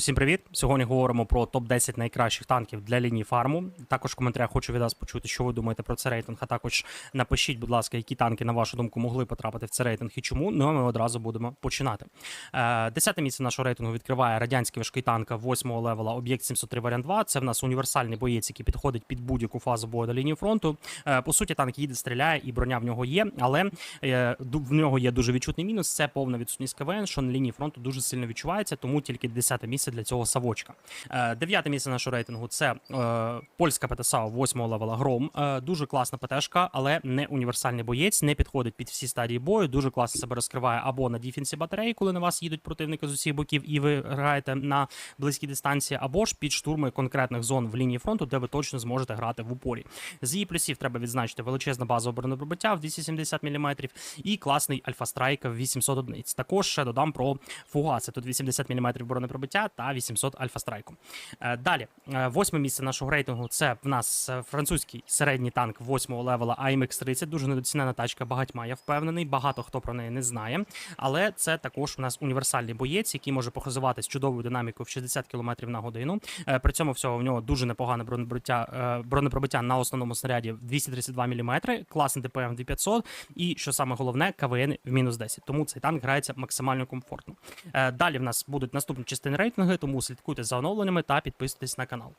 Усім привіт! Сьогодні говоримо про топ 10 найкращих танків для лінії фарму. Також в коментарях хочу від вас почути, що ви думаєте про цей рейтинг. А також напишіть, будь ласка, які танки, на вашу думку, могли потрапити в цей рейтинг і чому. Ну а ми одразу будемо починати. Е, Десяте місце нашого рейтингу відкриває радянський важкий танк 8-го левела об'єкт 703 варіант 2. Це в нас універсальний боєць, який підходить під будь-яку фазу бою до лінії фронту. Е, По суті, танк їде, стріляє, і броня в нього є, але е, в нього є дуже відчутний мінус. Це повна відсутність КВН, що на лінії фронту дуже сильно відчувається, тому тільки 10 місце для цього савочка. Е, Дев'яте місце нашого рейтингу це е, польська ПТСА 8 левела Гром. Е, дуже класна ПТшка, але не універсальний боєць, не підходить під всі стадії бою. Дуже класно себе розкриває або на діфенсі батареї, коли на вас їдуть противники з усіх боків, і ви граєте на близькій дистанції, або ж під штурми конкретних зон в лінії фронту, де ви точно зможете грати в упорі. З її плюсів треба відзначити величезна база бронепробиття в 270 мм і класний альфа-страйк в 800 одиниць. Також ще додам про фугаси. Тут 80 мм бронепробиття та 800 альфа-страйку. Е, Далі, е, восьме місце нашого рейтингу це в нас е, французький середній танк 8-го левела AMX-30. Дуже недоцінена тачка багатьма, я впевнений. Багато хто про неї не знає. Але це також у нас універсальний боєць, який може похизуватись чудовою динамікою в 60 км на годину. При цьому всього в нього дуже непогане бронепробиття, е, бронепробиття на основному снаряді 232 мм, класний ДПМ 2500 і, що саме головне, КВН в мінус 10. Тому цей танк грається максимально комфортно. Далі в нас будуть наступні частини рейтингу, тому слідкуйте за оновленнями та підписуйтесь на канал.